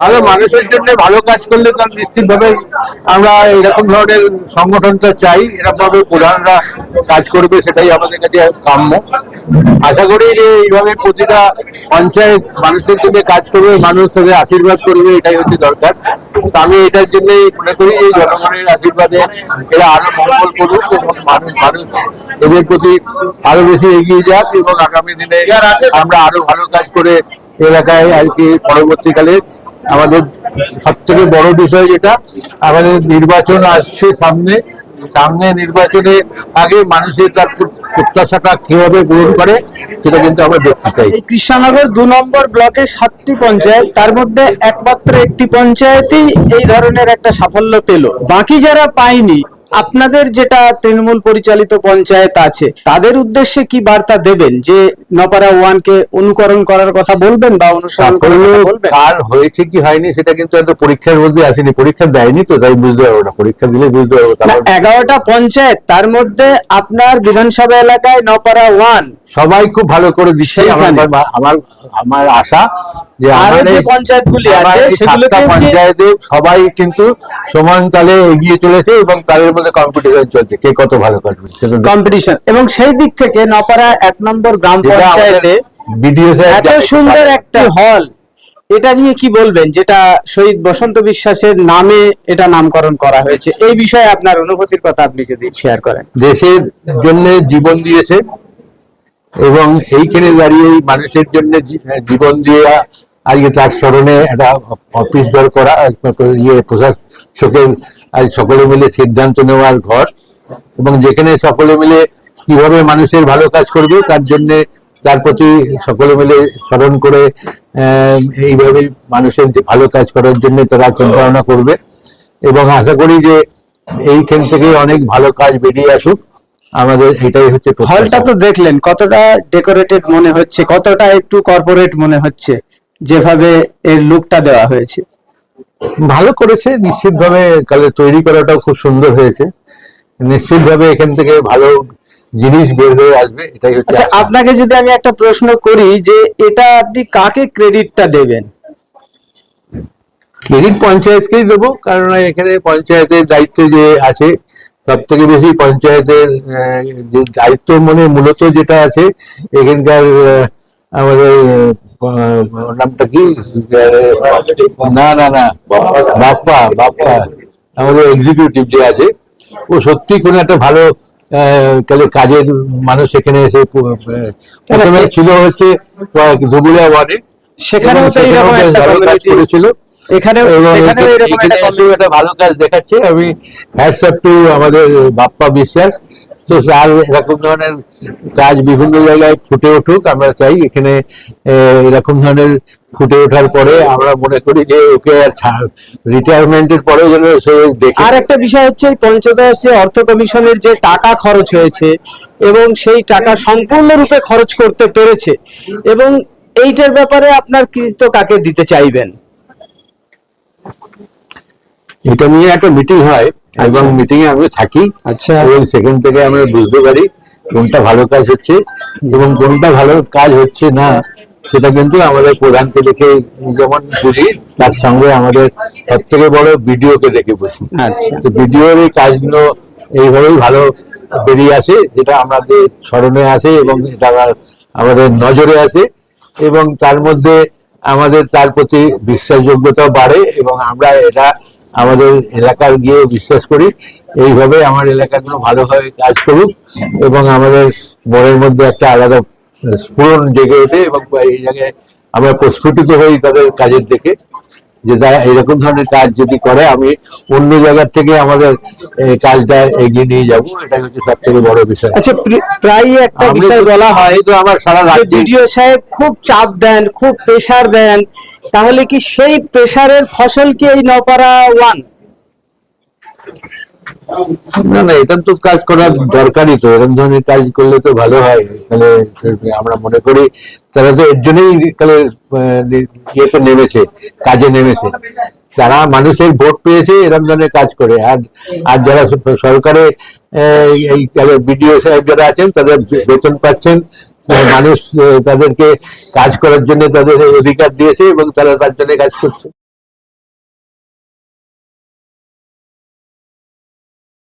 ভালো মানুষের জন্য ভালো কাজ করলে তার নিশ্চিতভাবে আমরা এরকম ধরনের সংগঠনটা চাই এরকম ভাবে প্রধানরা কাজ করবে সেটাই আমাদের কাছে কাম্য। আশা করি যে এইভাবে প্রতিটা পঞ্চায়েত মানুষের জন্য কাজ করবে মানুষ তাদের আশীর্বাদ করবে এটাই হচ্ছে দরকার। তো আমি এটার জন্যই মনে করি এই জনগণের আশীর্বাদে এরা আরও মঙ্গল করুক এবং মানুষ মানুষ এদের প্রতি আরও বেশি এগিয়ে যাক এবং আগামী দিনে আমরা আরও ভালো কাজ করে এলাকায় আর কি পরবর্তীকালে আমাদের সব থেকে বড় বিষয় যেটা, আমাদের নির্বাচন আসছে সামনে। সামনে নির্বাচনে আগে মানুষের তার প্রত্যাশাটা কীভাবে গ্রহণ করে, সেটা কিন্তু আমরা দেখতে চাই। কৃষ্ণনগর দু নম্বর ব্লকে সাতটি পঞ্চায়েত, তার মধ্যে একমাত্র একটি পঞ্চায়েতই এই ধরনের একটা সাফল্য পেল। বাকি যারা পায়নি আপনাদের যেটা তৃণমূল পরিচালিত পঞ্চায়েত আছে তাদের উদ্দেশ্যে কি বার্তা দেবেন? যে নপাড়া ওয়ানকে অনুকরণ করার কথা বলবেন বা অনুসরণ বলবেন? কার হয়েছে কি হয়নি সেটা কিন্তু একটা পরীক্ষার মধ্যে আসেনি। পরীক্ষা দেয়নি তো তাই বুঝতে পারব না। পরীক্ষা দিলে বুঝতে পারব এগারোটা পঞ্চায়েত তার মধ্যে আপনার বিধানসভা এলাকায় নপাড়া ওয়ান। সবাই খুব ভালো করে দিচ্ছে। আমার আমার আশা সবাই কিন্তু সমান তালে এগিয়ে চলেছে এবং তাদের মধ্যে কম্পিটিশন চলছে। কে কত ভালো কম্পিটিশন এবং সেই দিক থেকে নপাড়া এক নম্বর গ্রাম পঞ্চায়েতে এত সুন্দর একটা হল। এটা নিয়ে কি বলবেন? যেটা শহীদ বসন্ত বিশ্বাসের নামে এটা নামকরণ করা হয়েছে। এই বিষয়ে আপনার অনুভূতির কথা আপনি যদি শেয়ার করেন। দেশের জন্য জীবন দিয়েছে এবং এইখানে দাঁড়িয়ে মানুষের জন্য জীবন দিয়ে আজকে তার স্মরণে একটা অফিস ঘর করা ইয়ে প্রসাদ প্রশাসকের আজ সকলে মিলে সিদ্ধান্ত নেওয়ার ঘর। এবং যেখানে সকলে মিলে কীভাবে মানুষের ভালো কাজ করবে, তার জন্য তার প্রতি সকলে মিলে স্মরণ করে এইভাবে মানুষের যে ভালো কাজ করার জন্য তারা চিন্তা করবে। এবং আশা করি যে এইখান থেকে অনেক ভালো কাজ বেরিয়ে আসুক। আমাদের এটাই হচ্ছে। হলটা তো দেখলেন, কতটা ডেকোরেটেড মনে হচ্ছে, কতটা একটু কর্পোরেট মনে হচ্ছে। যেভাবে এর লুকটা দেওয়া হয়েছে। ভালো করেছে নিশ্চিতভাবে কালে তৈরি করাটাও খুব সুন্দর হয়েছে। নিশ্চিতভাবে এখান থেকে ভালো জিনিস বের হয়ে আসবে এটাই হচ্ছে আচ্ছা আপনাকে যদি আমি একটা প্রশ্ন করি যে এটা আপনি কাকে ক্রেডিটটা দেবেন? ক্রেডিট পঞ্চায়েতকেই দেবো কারণ এখানে পঞ্চায়েতের দায়িত্ব যে আছে সব থেকে বেশি পঞ্চায়েতের যে দায়িত্ব মানে মূলত যেটা আছে এখানকার আমাদের নামটা কি? না না না বাপ্পা বাপ্পা আমাদের এক্সিকিউটিভ যে আছে ও সত্যি কোনো একটা ভালো কাজের মানুষ এখানে এসে প্রথমে ছিল হচ্ছে ধুবুলিয়া ওয়ার্ডে সেখানেও ভালো কাজ করেছিল। এখানেও একটা ভালো কাজ দেখাচ্ছে। আমি হ্যাটসঅ্যাপ টু আমাদের বাপ্পা বিশ্বাস। তো আর এরকম ধরনের কাজ বিভিন্ন জায়গায় ফুটে উঠুক আমরা চাই এখানে এরকম ধরনের ফুটে ওঠার পরে আমরা মনে করি যে ওকে আর রিটায়ারমেন্টের পরে যেন সে দেখে। আর একটা বিষয় হচ্ছে পঞ্চদশ যে অর্থ কমিশনের যে টাকা খরচ হয়েছে এবং সেই টাকা সম্পূর্ণরূপে খরচ করতে পেরেছে এবং এইটার ব্যাপারে আপনার কৃতিত্ব কাকে দিতে চাইবেন? এটা নিয়ে একটা মিটিং হয়। এবং মিটিং এ আমি থাকি আচ্ছা। এবং সেখান থেকে আমরা বুঝতে পারি কোনটা ভালো কাজ হচ্ছে এবং কোনটা ভালো কাজ হচ্ছে না সেটা কিন্তু আমাদের প্রধানকে দেখে যেমন বুঝি তার সঙ্গে আমাদের সব থেকে বড় ভিডিও কে দেখে বুঝি। আচ্ছা। তো ভিডিওর এই কাজগুলো এইভাবেই ভালো বেরিয়ে আসে যেটা আমাদের স্মরণে আসে এবং এটা আমাদের নজরে আসে এবং তার মধ্যে আমাদের তার প্রতি বিশ্বাসযোগ্যতাও বাড়ে এবং আমরা এটা আমাদের এলাকার গিয়ে বিশ্বাস করি, এইভাবে আমার এলাকাগুলো ভালোভাবে কাজ করুক এবং আমাদের মনের মধ্যে একটা আলাদা স্ফুরণ জেগে ওঠে এবং এই জায়গায় আমরা প্রস্ফুটিত হই তাদের কাজের দেখে। যে তারা এরকম ধরনের কাজ যদি করে আমি অন্য জায়গার থেকে আমাদের কাজটা এগিয়ে নিয়ে যাব। এটাই হচ্ছে সব থেকে বড় বিষয়। আচ্ছা প্রায় একটা বিষয় বলা হয় তো আমার সারা রাজ্যে বিডিও সাহেব খুব চাপ দেন খুব প্রেসার দেন তাহলে কি সেই প্রেসারের ফসল কি এই নপাড়া ওয়ান না না, এটা তো কাজ করার দরকারই তো, এরকম ধরনের কাজ করলে তো ভালো হয়। আমরা মনে করি তারা তো এর জন্যই তাহলে ইয়েতে নেমেছে, কাজে নেমেছে। মানুষের ভোট পেয়েছে, এরকম ধরনের কাজ করে। আর আর যারা সরকারে এই বিডিও সাহেব যারা আছেন, তাদের বেতন পাচ্ছেন। মানুষ তাদেরকে কাজ করার জন্য তাদের অধিকার দিয়েছে এবং তারা তার জন্য কাজ করছে।